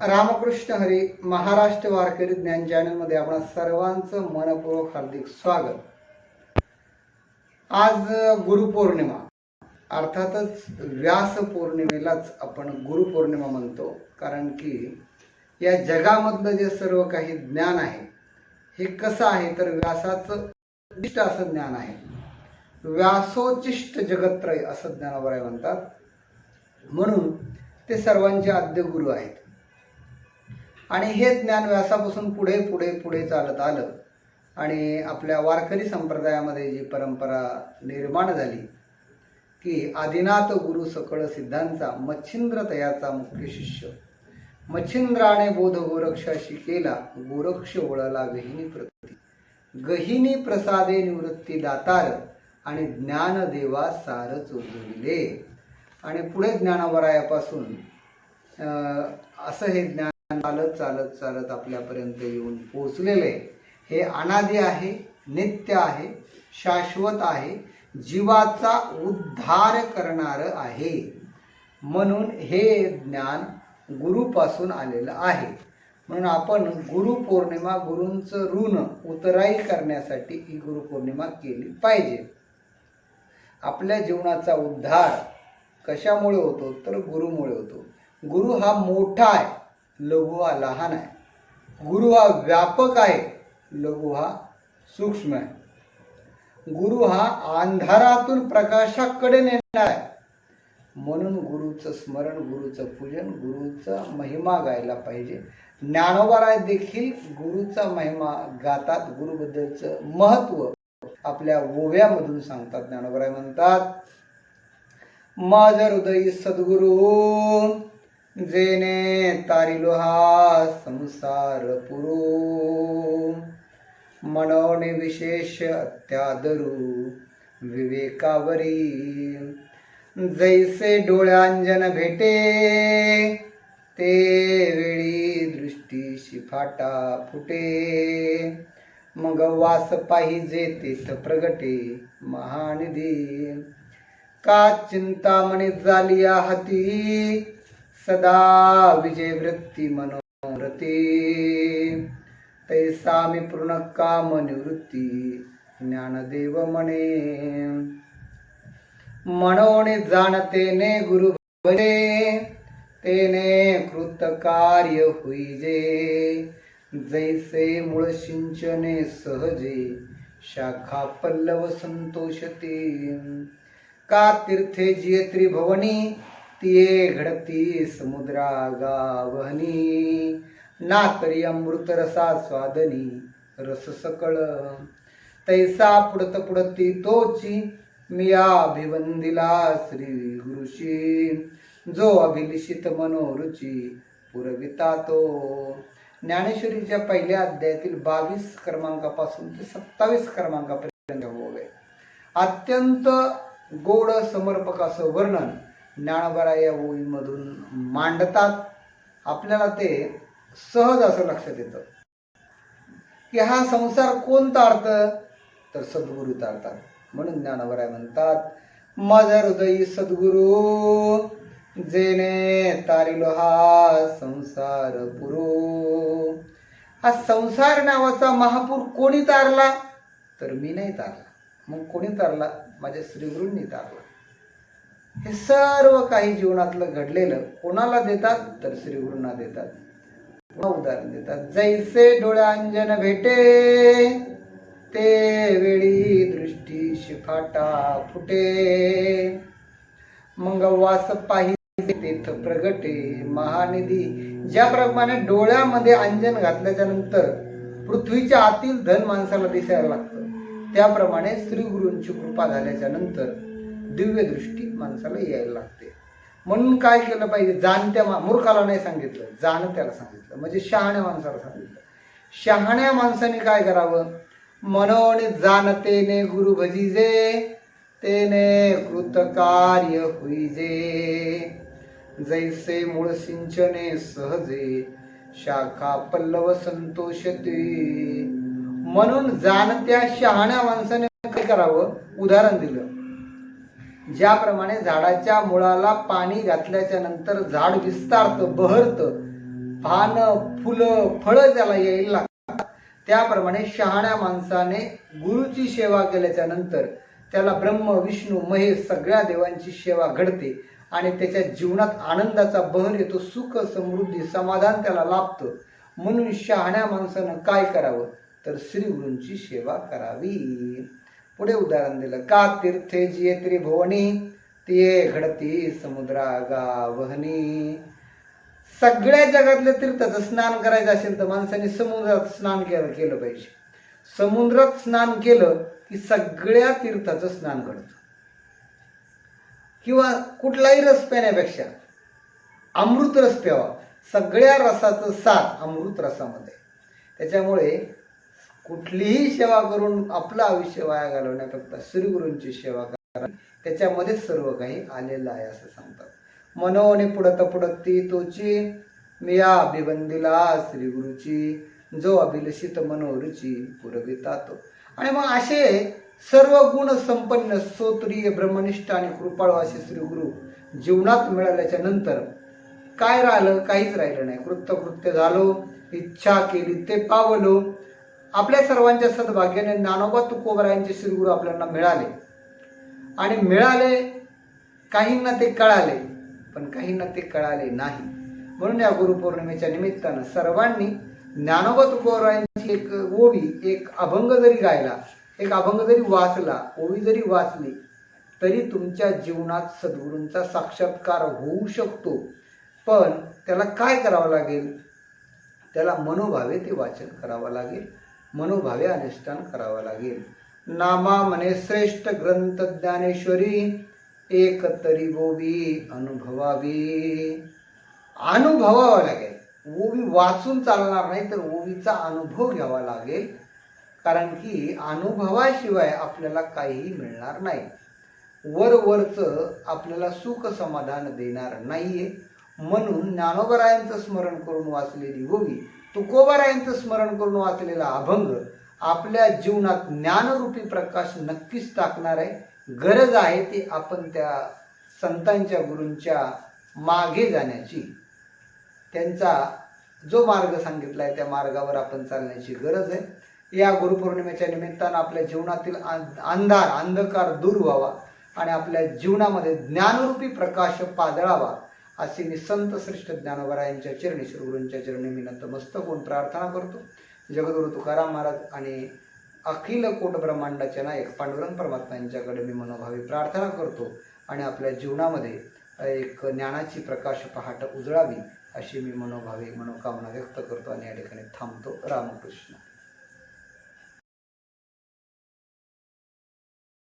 रामकृष्ण हरी महाराष्ट्र वारकरी ज्ञान चॅनलमध्ये आपण सर्वांचं मनपूर्वक हार्दिक स्वागत. आज गुरुपौर्णिमा. अर्थातच व्यास पौर्णिमेलाच आपण गुरुपौर्णिमा म्हणतो. कारण की या जगामधलं जे सर्व काही ज्ञान आहे हे कसं आहे तर व्यासाचं उद्दिष्ट असं ज्ञान आहे. व्यासोचिष्ट जगत्रय असं ज्ञानोबराय म्हणतात. म्हणून ते सर्वांचे आद्य गुरु आहेत. आणि हे ज्ञान व्यासापासून पुढे पुढे पुढे चालत आलं. आणि आपल्या वारकरी संप्रदायामध्ये जी परंपरा निर्माण झाली की आदिनाथ गुरु सकळ सिद्धांचा मच्छिंद्र तयाचा मुख्य शिष्य. मच्छिंद्राने बोध गोरक्षाशी केला गोरक्ष वळला गहिनी प्रकृती गहिनी प्रसादे निवृत्ती दातार आणि ज्ञानदेवा सार उजविले आणि पुढे ज्ञानावरायापासून असं हे ज्ञान चालत चालत चालत आपल्यापर्यंत येऊन पोचलेले हे अनादी आहे नित्य आहे शाश्वत आहे जीवाचा उद्धार करणार आहे. म्हणून हे ज्ञान गुरुपासून आलेलं आहे. म्हणून आपण गुरुपौर्णिमा गुरूंचं ऋण उतराई करण्यासाठी ही गुरुपौर्णिमा केली पाहिजे. आपल्या जीवनाचा उद्धार कशामुळे होतो? तर गुरुमुळे होतो. गुरु हा मोठा आहे. लघु हा लहान आहे गुरु हा व्यापक आहे लघु हा सूक्ष्म आहे. गुरु हा अंधारातून प्रकाशाकडे नेणार आहे. म्हणून गुरुचं स्मरण गुरुचं पूजन गुरुचा महिमा गायला पाहिजे. ज्ञानोबाराय देखील गुरुचा महिमा गातात गुरुबद्दलचं महत्त्व आपल्या ओव्यामधून सांगतात. ज्ञानोबाराय म्हणतात माझ हृदय सद्गुरु जेने तारिलो हा संसार पुरो। मनोने विशेष अत्यादरू विवेकावरी। जैसे डोळ्यांजन भेटे ते वेळी दृष्टी शिफाटा फुटे। मग वास पाहिजे तेथ प्रगटे महानिधी। का चिंतामणी झाली हाती सदा विजय वृत्ती मनोरती तैसा मी पूर्ण काम निवृत्ती ज्ञानदेव म्हणे म्हणून जाणतेने गुरु भजे तेने कृत कार्य हुईजे जैसे मूळ सिंचने सहजे शाखा पल्लव संतोषते। का तीर्थे जिये त्रिभवनी तिये घडती समुद्रा गावहनी. ना तरी अमृत रसा स्वादनी रस सकळ. तैसा पुडत पुडती तोची मिया अभिवंदिला श्री गुरुशी. जो अभिलिषित मनोरुची पुरविता तो. ज्ञानेश्वरीच्या पहिल्या अध्यायातील बावीस क्रमांकापासून ते सत्तावीस क्रमांकापर्यंत होवे. अत्यंत गोड समर्पक असं वर्णन ज्ञानबरा या ओळीमधून मांडतात. आपल्याला ते सहज असं लक्षात येतं. की हा संसार कोण अर्थ? तर सद्गुरू तारतात म्हणून ज्ञानवराय म्हणतात माझा हृदयी सद्गुरू जेने तारिलो हा संसार पुरो. हा संसार नावाचा महापूर कोणी तारला? तर मी नाही तारला. मग कोणी तारला? माझ्या श्रीगुरूंनी तारला. हे सर्व काही जीवनातलं घडलेलं कोणाला देतात? तर श्रीगुरूंना देतात. पुन्हा उदाहरण देतात. जैसे डोळ्यांजन भेटे ते वेळी दृष्टी शिफाटा फुटे. मग वास पाहिजे तेथ प्रगटे. महानिधी ज्याप्रमाणे डोळ्यामध्ये अंजन घातल्याच्या नंतर पृथ्वीच्या आतील धन माणसाला दिसायला लागतं. त्याप्रमाणे श्री गुरूंची कृपा झाल्याच्यानंतर दिव्य दृष्टी माणसाला यायला लागते. म्हणून काय केलं पाहिजे? जाणत्या मा- मूर्खाला नाही सांगितलं. जाणत्याला सांगितलं. म्हणजे शहाण्या माणसाला सांगितलं. शहाण्या माणसाने काय करावं? म्हणून जाणतेने गुरु भजीजे तेने कृत कार्य होईजे. जैसे मूळ सिंचने सहजे शाखा पल्लव संतोषते. म्हणून जाणत्या शहाण्या माणसाने काय करावं? उदाहरण दिलं. ज्याप्रमाणे झाडाच्या मुळाला पाणी घातल्याच्या नंतर झाड विस्तारतं बहरतं पानं फुलं फळं त्याला यायला लागतात त्याप्रमाणे शहाण्या माणसाने गुरुची सेवा केल्याच्यानंतर त्याला ब्रह्म विष्णू महेश सगळ्या देवांची सेवा घडते आणि त्याच्या जीवनात आनंदाचा बहर येतो सुख समृद्धी समाधान त्याला लाभतं. म्हणून शहाण्या माणसानं काय करावं? तर श्री गुरूंची सेवा करावी. पुढे उदाहरण दिलं. का तीर्थे जिये त्रिभुवनी ते घडती समुद्रागा वहनी सगळ्या जगातल्या तीर्थाचं स्नान करायचं असेल तर माणसाने समुद्रात स्नान केलं केलं पाहिजे. समुद्रात स्नान केलं की सगळ्या तीर्थाचं स्नान घडतं किंवा कुठलाही रस पिण्यापेक्षा अमृत रस प्यावा. सगळ्या रसाचं सार अमृत रसामध्ये. त्याच्यामुळे कुठलीही सेवा करून आपलं आयुष्य वाया घालवण्यापेक्षा श्रीगुरूंची सेवा करा. त्याच्यामध्ये सर्व काही आलेलं आहे असं सांगतात. मनोने पुढत पुढती तोची मिया अभिबंदिला श्रीगुरुची जो अभिलषित मनोरुची पुरविता तो आणि मग असे सर्व गुण संपन्न सोत्रीय ब्रह्मनिष्ठ आणि कृपाळू असे श्रीगुरु जीवनात मिळाल्याच्या नंतर काय राहिलं? काहीच राहिलं नाही. कृत्यकृत्य झालो इच्छा केली ते पावलो. आपल्या सर्वांच्या सद्भाग्याने ज्ञानोबा तुकोबरायांचे श्रीगुरु आपल्याला मिळाले. आणि मिळाले काहींना ते कळाले पण काहींना ते कळाले नाही. म्हणून या गुरुपौर्णिमेच्या निमित्तानं सर्वांनी ज्ञानोबा तुकोबरायांची एक ओवी एक अभंग जरी गायला एक अभंग जरी वाचला ओवी जरी वाचली तरी तुमच्या जीवनात सद्गुरूंचा साक्षात्कार होऊ शकतो. पण त्याला काय करावं लागेल? त्याला मनोभावे ते वाचन करावं लागेल. मनोभावे अनुष्ठान करावं लागेल. नामा मने श्रेष्ठ ग्रंथ ज्ञानेश्वरी एक तरी बोबी अनुभवावी. अनुभवावं लागेल. ओवी वाचून चालणार नाही तर ओवीचा अनुभव घ्यावा लागेल. कारण की अनुभवाशिवाय आपल्याला काहीही मिळणार नाही. वरवरचं आपल्याला सुख समाधान देणार नाहीये. म्हणून ज्ञानोबरायांचं स्मरण करून वाचलेली ओवी तुकोबारायांचं स्मरण करून वाचलेला अभंग आपल्या जीवनात ज्ञानरूपी प्रकाश नक्कीच टाकणार आहे. गरज आहे ती आपण त्या संतांच्या गुरूंच्या मागे जाण्याची. त्यांचा जो मार्ग सांगितला आहे त्या मार्गावर आपण चालण्याची गरज आहे. या गुरुपौर्णिमेच्या निमित्तानं आपल्या जीवनातील अंधार अंधकार दूर व्हावा आणि आपल्या जीवनामध्ये ज्ञानरूपी प्रकाश पाजळावा अशी मी संत श्रेष्ठ ज्ञानोबरायांच्या चरणी श्रीगुरूंच्या चरणी मी नतमस्तक होऊन प्रार्थना करतो. जगद्गुरु तुकाराम महाराज आणि अखिल कोट ब्रह्मांडाच्या नायक पांडुरंग परमात्मा यांच्याकडे मी मनोभावी प्रार्थना करतो आणि आपल्या जीवनामध्ये एक ज्ञानाची प्रकाश पहाट उजळावी अशी मी मनोभावी मनोकामना व्यक्त करतो आणि या ठिकाणी थांबतो. रामकृष्ण.